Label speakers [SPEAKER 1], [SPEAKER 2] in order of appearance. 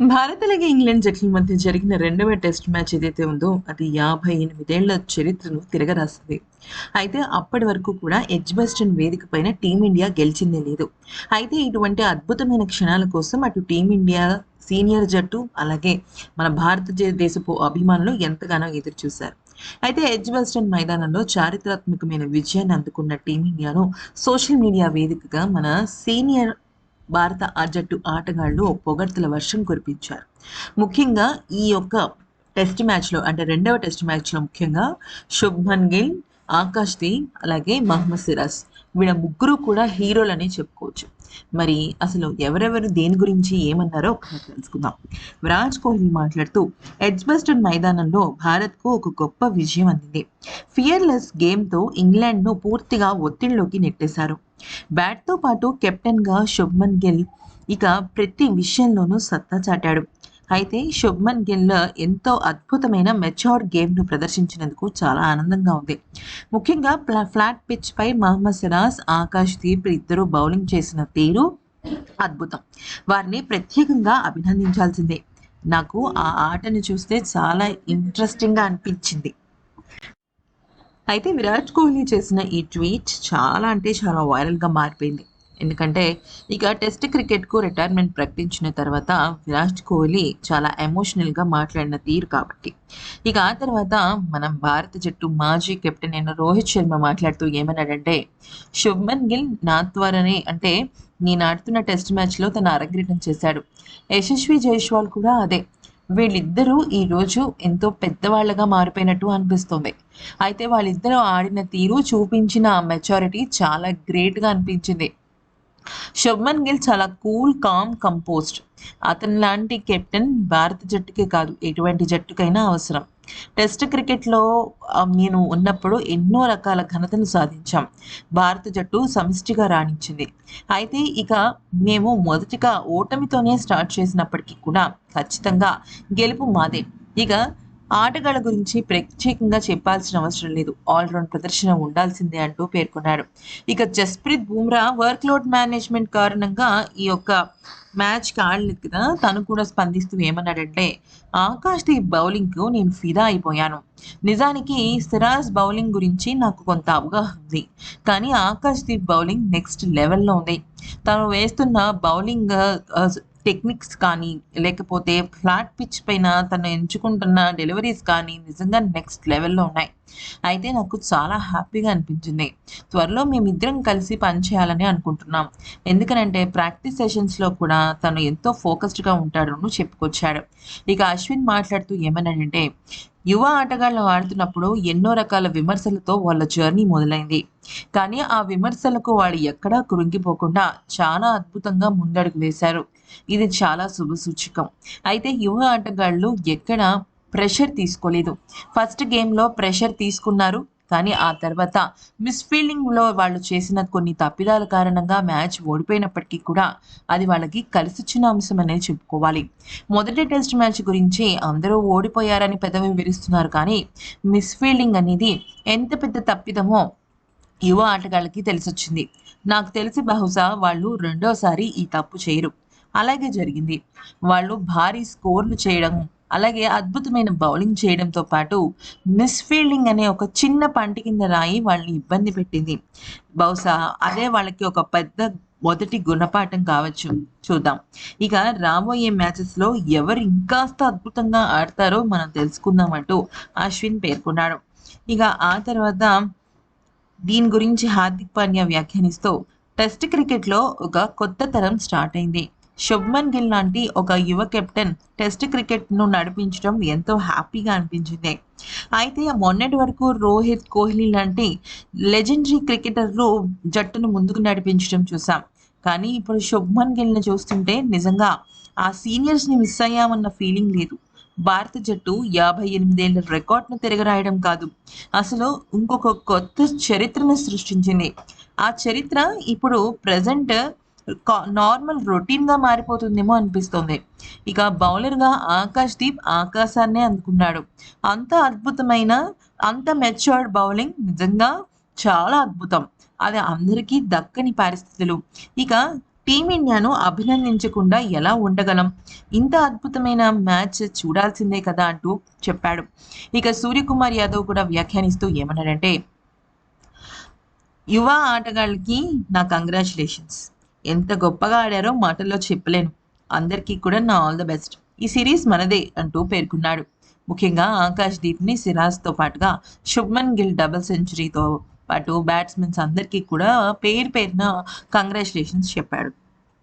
[SPEAKER 1] భారత్ అలాగే ఇంగ్లాండ్ జట్ల మధ్య జరిగిన రెండవ టెస్ట్ మ్యాచ్ ఏదైతే ఉందో అది యాభై ఎనిమిదేళ్ళ చరిత్రను తిరగరాస్తుంది అయితే అప్పటి వరకు కూడా ఎడ్జ్బస్టన్ వేదిక పైన టీమిండియా గెలిచిందే లేదు. అయితే ఇటువంటి అద్భుతమైన క్షణాల కోసం అటు టీమిండియా సీనియర్ జట్టు అలాగే మన భారతదేశపు అభిమానులు ఎంతగానో ఎదురు చూశారు అయితే ఎడ్జ్బస్టన్ మైదానంలో చారిత్రాత్మకమైన విజయాన్ని అందుకున్న టీమిండియాను సోషల్ మీడియా వేదికగా మన సీనియర్ భారత ఆ జట్టు ఆటగాళ్ళు పొగడ్తల వర్షం కురిపించారు. ముఖ్యంగా ఈ యొక్క టెస్ట్ మ్యాచ్లో అంటే రెండవ టెస్ట్ మ్యాచ్లో ముఖ్యంగా శుభ్మన్ గిల్ ఆకాష్ దీప్ అలాగే మహమ్మద్ సిరాజ్ వీళ్ళ ముగ్గురు కూడా హీరోలని చెప్పుకోవచ్చు. మరి అసలు ఎవరెవరు దేని గురించి ఏమన్నారో ఒకసారి తెలుసుకుందాం. విరాజ్ కోహ్లీ మాట్లాడుతూ ఎడ్జ్బస్టన్ మైదానంలో భారత్కు ఒక గొప్ప విజయం అందింది. ఫియర్లెస్ గేమ్తో ఇంగ్లాండ్ను పూర్తిగా ఒత్తిడిలోకి నెట్టేశారు. బ్యాట్తో పాటు కెప్టెన్గా శుభ్మన్ గిల్ ఇక ప్రతి విషయంలోనూ సత్తా చాటాడు. అయితే శుభ్మన్ గిల్ ఎంతో అద్భుతమైన మెచ్యూర్ గేమ్ను ప్రదర్శించినందుకు చాలా ఆనందంగా ఉంది. ముఖ్యంగా ఫ్లాట్ పిచ్ పై మహమ్మద్ సిరాజ్ ఆకాష్ దీప్ ఇద్దరు బౌలింగ్ చేసిన తీరు అద్భుతం. వారిని ప్రత్యేకంగా అభినందించాల్సిందే. నాకు ఆ ఆటను చూస్తే చాలా ఇంట్రెస్టింగ్గా అనిపించింది. అయితే విరాట్ కోహ్లీ చేసిన ఈ ట్వీట్ చాలా అంటే చాలా వైరల్గా మారిపోయింది. ఎందుకంటే ఇక టెస్ట్ క్రికెట్కు రిటైర్మెంట్ ప్రకటించిన తర్వాత విరాట్ కోహ్లీ చాలా ఎమోషనల్గా మాట్లాడిన తీరు కాబట్టి. ఇక ఆ తర్వాత మనం భారత జట్టు మాజీ కెప్టెన్ అయిన రోహిత్ శర్మ మాట్లాడుతూ ఏమన్నాడంటే శుభ్మన్ గిల్ నా ద్వారానే అంటే నేను ఆడుతున్న టెస్ట్ మ్యాచ్లో తన అరంగేటం చేశాడు. యశస్వి జైస్వాల్ కూడా అదే. వీళ్ళిద్దరూ ఈరోజు ఎంతో పెద్దవాళ్ళగా మారిపోయినట్టు అనిపిస్తుంది. అయితే వాళ్ళిద్దరూ ఆడిన తీరు చూపించిన మెచారిటీ చాలా గ్రేట్గా అనిపించింది. శుభ్మన్ గిల్ చాలా కూల్ కామ్ కంపోస్ట్ అతని లాంటి కెప్టెన్ భారత జట్టుకే కాదు ఎటువంటి జట్టుకైనా అవసరం. టెస్ట్ క్రికెట్లో నేను ఉన్నప్పుడు ఎన్నో రకాల ఘనతను సాధించాం. భారత జట్టు సమిష్టిగా రాణించింది. అయితే ఇక మేము మొదటిగా ఓటమితోనే స్టార్ట్ చేసినప్పటికీ కూడా ఖచ్చితంగా గెలుపు మాదే. ఇక ఆటగాళ్ళ గురించి ప్రత్యేకంగా చెప్పాల్సిన అవసరం లేదు. ఆల్రౌండ్ ప్రదర్శన ఉండాల్సిందే అంటూ పేర్కొన్నాడు ఇక Jasprit Bumrah workload management కారణంగా ఈ యొక్క మ్యాచ్కి ఆడలేదు కదా తను కూడా స్పందిస్తూ ఏమన్నాడంటే ఆకాష్ దీప్ బౌలింగ్కు నేను ఫిదా అయిపోయాను. నిజానికి సిరాజ్ బౌలింగ్ గురించి నాకు కొంత అవగాహన ఉంది. కానీ ఆకాష్ దీప్ బౌలింగ్ నెక్స్ట్ లెవెల్లో ఉంది. తను వేస్తున్న బౌలింగ్ టెక్నిక్స్ కానీ లేకపోతే ఫ్లాట్ పిచ్ పైన తను ఎంచుకుంటున్న డెలివరీస్ కానీ నిజంగా నెక్స్ట్ లెవెల్లో ఉన్నాయి. అయితే నాకు చాలా హ్యాపీగా అనిపించింది. త్వరలో మేమిద్దరం కలిసి పనిచేయాలని అనుకుంటున్నాం. ఎందుకనంటే ప్రాక్టీస్ సెషన్స్లో కూడా తను ఎంతో ఫోకస్డ్గా ఉంటాడని చెప్పుకొచ్చాడు. ఇక అశ్విన్ మాట్లాడుతూ ఏమనంటే యువ ఆటగాళ్ళు ఆడుతున్నప్పుడు ఎన్నో రకాల విమర్శలతో వాళ్ళ జర్నీ మొదలైంది. కానీ ఆ విమర్శలకు వాళ్ళు ఎక్కడా కృంగిపోకుండా చాలా అద్భుతంగా ముందడుగు వేశారు. ఇది చాలా శుభసూచకం అయితే యువ ఆటగాళ్ళు ఎక్కడ ప్రెషర్ తీసుకోలేదు. ఫస్ట్ గేమ్లో ప్రెషర్ తీసుకున్నారు. కానీ ఆ తర్వాత మిస్ఫీల్డింగ్లో వాళ్ళు చేసిన కొన్ని తప్పిదాల కారణంగా మ్యాచ్ ఓడిపోయినప్పటికీ కూడా అది వాళ్ళకి కలిసొచ్చిన అంశం అనేది చెప్పుకోవాలి. మొదటి టెస్ట్ మ్యాచ్ గురించి అందరూ ఓడిపోయారని పెదవి వివరిస్తున్నారు కానీ మిస్ఫీల్డింగ్ అనేది ఎంత పెద్ద తప్పిదమో యువ ఆటగాళ్ళకి తెలిసొచ్చింది. నాకు తెలిసి బహుశా వాళ్ళు రెండోసారి ఈ తప్పు చేయరు. అలాగే జరిగింది. వాళ్ళు భారీ స్కోర్లు చేయడం అలాగే అద్భుతమైన బౌలింగ్ చేయడంతో పాటు మిస్ఫీల్డింగ్ అనే ఒక చిన్న పంటి కింద రాయి వాళ్ళని ఇబ్బంది పెట్టింది. బహుశా అదే వాళ్ళకి ఒక పెద్ద మొదటి గుణపాఠం కావచ్చు. చూద్దాం. ఇక రాబోయే మ్యాచెస్లో ఎవరు ఇంకాస్త అద్భుతంగా ఆడతారో మనం తెలుసుకుందామంటూ అశ్విన్ పేర్కొన్నాడు. ఇక ఆ తర్వాత దీని గురించి హార్దిక్ పాండ్యా వ్యాఖ్యానిస్తూ టెస్ట్ క్రికెట్లో ఒక కొత్త తరం స్టార్ట్ అయింది. శుభ్మన్ గిల్ లాంటి ఒక యువ కెప్టెన్ టెస్ట్ క్రికెట్ను నడిపించడం ఎంతో హ్యాపీగా అనిపించింది. అయితే మొన్నటి వరకు రోహిత్ కోహ్లీ లాంటి లెజెండరీ క్రికెటర్లు జట్టును ముందుకు నడిపించడం చూసాం. కానీ ఇప్పుడు శుభ్మన్ గిల్ని చూస్తుంటే నిజంగా ఆ సీనియర్స్ని మిస్ అయ్యామన్న ఫీలింగ్ లేదు. భారత జట్టు యాభై ఎనిమిదేళ్ళ రికార్డ్ను తిరగరాయడం కాదు. అసలు ఇంకొక కొత్త చరిత్రను సృష్టించింది. ఆ చరిత్ర ఇప్పుడు ప్రజెంట్ నార్మల్ రొటీన్గా మారిపోతుందేమో అనిపిస్తుంది. ఇక బౌలర్గా ఆకాష్ దీప్ ఆకాశాన్నే అందుకున్నాడు. అంత అద్భుతమైన అంత మెచ్యూర్డ్ బౌలింగ్ నిజంగా చాలా అద్భుతం. అది అందరికీ దక్కని పరిస్థితులు. ఇక టీమిండియాను అభినందించకుండా ఎలా ఉండగలం? ఇంత అద్భుతమైన మ్యాచ్ చూడాల్సిందే కదా అంటూ చెప్పాడు. ఇక సూర్యకుమార్ యాదవ్ కూడా వ్యాఖ్యానిస్తూ ఏమన్నాడంటే యువ ఆటగాళ్ళకి నా కంగ్రాచులేషన్స్ ఎంత గొప్పగా ఆడారో మాటల్లో చెప్పలేను. అందరికీ కూడా నా ఆల్ ద బెస్ట్. ఈ సిరీస్ మనదే అంటూ పేర్కొన్నాడు. ముఖ్యంగా ఆకాష్ దీప్ని సిరాజ్తో పాటుగా శుభ్మన్ గిల్ డబుల్ సెంచరీతో పాటు బ్యాట్స్మెన్స్ అందరికీ కూడా పేరు పేరున కంగ్రాచులేషన్స్ చెప్పాడు.